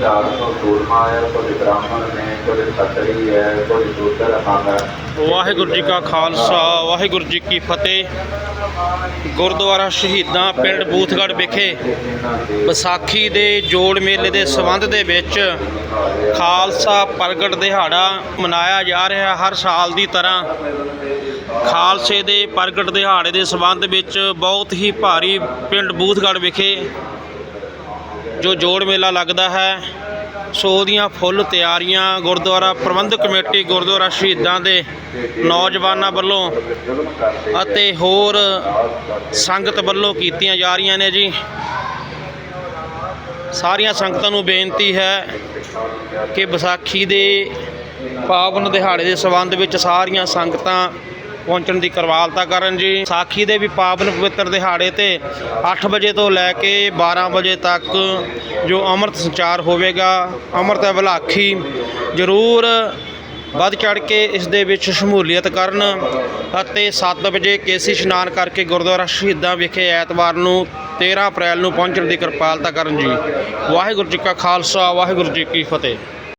400 ਸੂਰਮਾ ਹੈ ਕੋਈ ਬ੍ਰਾਹਮਣ ਨੇ ਕੋਈ ਖੱਤਰੀ ਹੈ ਕੋਈ ਦੂਸਰ ਹੈ। ਵਾਹਿਗੁਰੂ ਜੀ ਕਾ ਖਾਲਸਾ, ਵਾਹਿਗੁਰੂ ਜੀ ਕੀ ਫਤਿਹ। ਗੁਰਦੁਆਰਾ ਸ਼ਹੀਦਾਂ ਪਿੰਡ ਬੂਥਗੜ੍ਹ ਵਿਖੇ ਵਿਸਾਖੀ ਦੇ ਜੋੜ ਮੇਲੇ ਦੇ ਸੰਬੰਧ ਦੇ ਵਿੱਚ ਖਾਲਸਾ ਪ੍ਰਗਟ ਦਿਹਾੜਾ ਮਨਾਇਆ ਜਾ ਰਿਹਾ ਹਰ ਸਾਲ ਦੀ ਤਰ੍ਹਾਂ। ਖਾਲਸੇ ਦੇ ਪ੍ਰਗਟ ਦਿਹਾੜੇ ਦੇ ਸੰਬੰਧ ਵਿੱਚ ਬਹੁਤ ਹੀ ਭਾਰੀ ਪਿੰਡ ਬੂਥਗੜ੍ਹ ਵਿਖੇ ਜੋ ਜੋੜ ਮੇਲਾ ਲੱਗਦਾ ਹੈ, ਸੋ ਉਹਦੀਆਂ ਫੁੱਲ ਤਿਆਰੀਆਂ ਗੁਰਦੁਆਰਾ ਪ੍ਰਬੰਧਕ ਕਮੇਟੀ ਗੁਰਦੁਆਰਾ ਸ਼ਹੀਦਾਂ ਦੇ ਨੌਜਵਾਨਾਂ ਵੱਲੋਂ ਅਤੇ ਹੋਰ ਸੰਗਤ ਵੱਲੋਂ ਕੀਤੀਆਂ ਜਾ ਰਹੀਆਂ ਨੇ ਜੀ। ਸਾਰੀਆਂ ਸੰਗਤਾਂ ਨੂੰ ਬੇਨਤੀ ਹੈ ਕਿ ਵਿਸਾਖੀ ਦੇ ਪਾਵਨ ਦਿਹਾੜੇ ਦੇ ਸੰਬੰਧ ਵਿੱਚ ਸਾਰੀਆਂ ਸੰਗਤਾਂ ਪਹੁੰਚਣ ਦੀ ਕਰਵਾਲਤਾ ਕਰਨ ਜੀ। ਵਿਸਾਖੀ ਦੇ ਵੀ ਪਾਵਨ ਪਵਿੱਤਰ ਦਿਹਾੜੇ ਤੇ 8 ਵਜੇ ਤੋਂ ਲੈ ਕੇ 12 ਵਜੇ ਤੱਕ ਜੋ ਅੰਮ੍ਰਿਤ ਸੰਚਾਰ ਹੋਵੇਗਾ, ਅੰਮ੍ਰਿਤ ਅਵਲਾਖੀ ਜ਼ਰੂਰ ਵੱਧ ਚੜ ਕੇ ਇਸ ਦੇ ਵਿੱਚ ਸ਼ਮੂਲੀਅਤ ਕਰਨ ਅਤੇ 7 ਵਜੇ ਕੇਸੀ ਇਸ਼ਨਾਨ ਕਰਕੇ ਗੁਰਦੁਆਰਾ ਸ਼ਹੀਦਾਂ ਵਿਖੇ ਐਤਵਾਰ ਨੂੰ 13 ਅਪ੍ਰੈਲ ਨੂੰ ਪਹੁੰਚਣ ਦੀ ਕਿਰਪਾਲਤਾ ਕਰਨ ਜੀ। ਵਾਹਿਗੁਰੂ ਜੀ ਕਾ ਖਾਲਸਾ, ਵਾਹਿਗੁਰੂ ਜੀ ਕੀ ਫਤਿਹ।